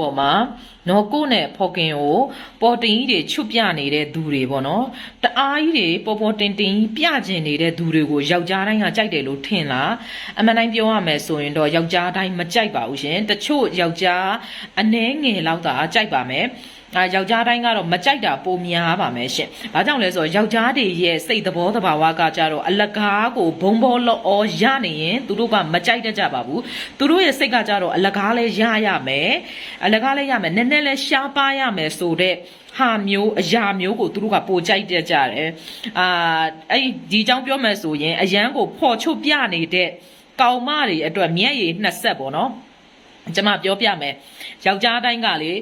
ပေါ်မှာနော်ကိုနဲ့ဖော်ကင်ကိုပေါ်တင်ကြီးတွေချွတ်ပြနေတဲ့သူတွေပေါ့နော်တအားကြီးတွေပေါ်ပေါ်တင်တင်ကြီးပြကျင်နေတဲ့သူတွေကိုယောက်ျားတိုင်းကကြိုက်တယ်လို့ထင်လားအမှန်တိုင်းပြောရမယ်ဆိုရင်တော့ယောက်ျားတိုင်းမကြိုက်ပါဘူးရှင်တချို့ယောက်ျားအနှဲငယ်လောက်သာကြိုက်ပါမယ် အာယောက်ျားတိုင်းကတော့မကြိုက်တာပိုများပါမယ်ရှင်။ဘာကြောင့်လဲဆိုတော့ယောက်ျားတွေရဲ့စိတ်သဘောတဘာဝကကြတော့အလကားကိုဘုံဘောလောအောရနေရင်သူတို့ကမကြိုက်တတ်ကြပါဘူး။သူတို့ရဲ့စိတ်ကကြတော့အလကားလည်းရရမယ်။အလကားလည်းရမယ်။နည်းနည်းလည်းရှားပါရမယ်ဆိုတဲ့ဟာမျိုးအရာမျိုးကိုသူတို့ကပိုကြိုက်တတ်ကြတယ်။အာအဲ့ဒီအကြောင်းပြောမယ်ဆိုရင်အရန်ကိုဖော်ချုပ်ပြနေတဲ့ကောင်မတွေအတွက်မျက်ရည်နှစ်ဆက်ပေါ့နော်။ကျွန်မပြောပြမယ်ယောက်ျားတိုင်းကလေ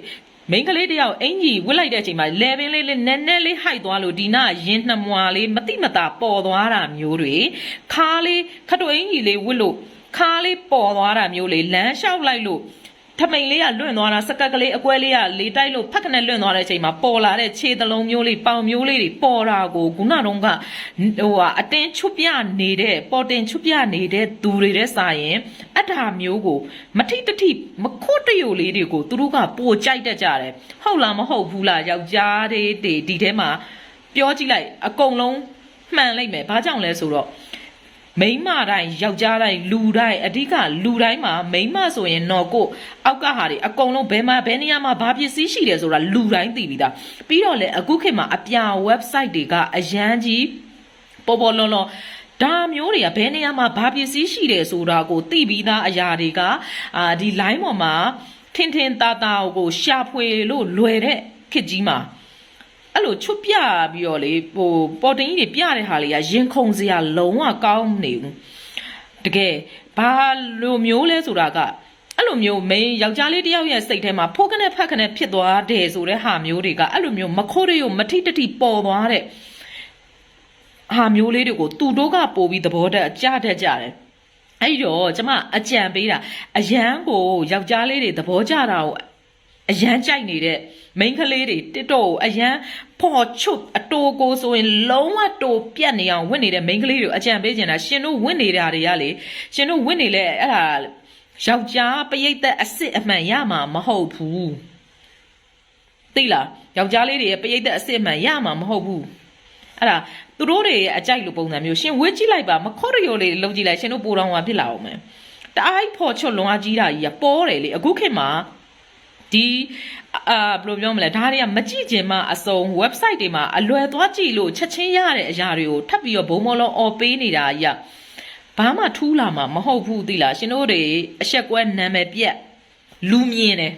မိန်းကလေးတယောက်အင်ကြီးဝစ်လိုက်တဲ့အချိန်မှာလေပင်လေးလေးနည်းနည်းလေးဟိုက်သွားလို့ဒီနာရင်နှမွာလေးမတိမတာပေါ်သွားတာမျိုးတွေခါလေးခတ်တို့အင်ကြီးလေးဝစ်လို့ခါလေးပေါ်သွားတာမျိုးလေးလမ်းလျှောက်လိုက်လို့ ထမိန်လေးကလွင့်သွားတာစကက်ကလေးအကွဲလေးကလေတိုက်လို့ဖက်ခနဲ့လွင့်သွားတဲ့အချိန်မှာပေါ်လာတဲ့ခြေသလုံးမျိုးလေးပေါင်မျိုးလေးတွေပေါ်တာကိုခုနတော့ကဟိုဟာအတင်းချွတ်ပြနေတဲ့ပေါ်တင်ချွတ်ပြနေတဲ့သူတွေတဲ့စာရင်အထာမျိုးကိုမထိတထိမခွတ်တရုပ်လေးတွေကိုသူတို့ကပိုကြိုက်တတ်ကြတယ်ဟုတ်လားမဟုတ်ဘူးလားယောက်ျားတွေတွေဒီထဲမှာပြောကြည့်လိုက်အကုန်လုံးမှန်လိုက်မယ်ဘာကြောင့်လဲဆိုတော့ မိန်းမတိုင်းယောက်ျားတိုင်းလူတိုင်းအဓိကလူတိုင်းမှာမိန်းမဆိုရင်တော့ကိုအောက်ကဟာတွေအကုန်လုံးဘယ်မှာဘယ်နေရာမှာဘာပစ္စည်းရှိတယ်ဆိုတာလူတိုင်းသိပြီးသားပြီးတော့လေအခုခေတ်မှာအပြာ website တွေကအရန်ကြီးပေါ်ပေါ်လွန်လွန်ဒါမျိုးတွေကဘယ်နေရာမှာဘာပစ္စည်းရှိတယ်ဆိုတာကိုသိပြီးသားအရာတွေကအာဒီ line ပေါ်မှာထင်ထင်သာသာကိုရှာဖွေလို့လွယ်တဲ့ခေတ်ကြီးမှာ အဲ့လိုချွတ်ပြပြီးတော့လေဟိုပေါ်တင်ကြီးတွေပြတဲ့ဟာလေးကရင်ခုန်စရာလုံးဝကောင်းနေဘူးတကယ်ဘာလိုမျိုးလဲဆိုတာကအဲ့လိုမျိုးမိန်းယောက်ျားလေးတယောက်ရဲ့စိတ်ထဲမှာဖိုးကနဲ့ဖက်ကနဲ့ဖြစ်သွားတယ်ဆိုတဲ့ဟာမျိုးတွေကအဲ့လိုမျိုးမခိုးရရမထိတထိပေါ်သွားတဲ့ဟာမျိုးလေးတွေကိုသူတို့ကပို့ပြီးသဘောတက်ကြတတ်ကြတယ်အဲ့တော့ကျမအကြံပေးတာအရန်ကိုယောက်ျားလေးတွေသဘောကျတာကို အရန်ကြိုက်နေတဲ့မိန်းကလေးတွေတစ်တော့ကိုအရန်ဖော်ချွတ်အတိုးကိုဆိုရင်လုံးဝတိုးပြတ်နေအောင်ဝင်နေတဲ့မိန်းကလေးတွေကိုအကြံပေးချင်တာရှင်တို့ဝင်နေတာတွေကလေရှင်တို့ဝင်နေလဲအဲ့ဒါယောက်ျားပရိတ်သက်အစ်စ်အမှန်ရမှာမဟုတ်ဘူးသိလားယောက်ျားလေးတွေရဲ့ပရိတ်သက်အစ်စ်အမှန်ရမှာမဟုတ်ဘူးအဲ့ဒါသူတို့တွေရဲ့အကြိုက်လိုပုံစံမျိုးရှင်ဝစ်ကြည့်လိုက်ပါမခေါ်ရရိုလေးလုံးကြည့်လိုက်ရှင်တို့ပူတော်မှာဖြစ်လာအောင်မယ်တအားကြီးဖော်ချွတ်လွန်အားကြီးတာကြီးကပေါ်တယ်လေအခုခေတ်မှာ ဒီအာဘယ်လိုပြောမလဲဒါတွေကမကြည့်ခြင်းမှအစုံ website တွေမှာအလွယ်သွားကြည့်လို့ချက်ချင်းရတဲ့အရာတွေကိုထပ်ပြီးတော့ဘုံမလုံးအော်ပေးနေတာကြီးကဘာမှထူးလာမှာမဟုတ်ဘူးသိလားရှင်တို့တွေအဆက်ကွဲနာမည်ပြက်လူမြင်တယ်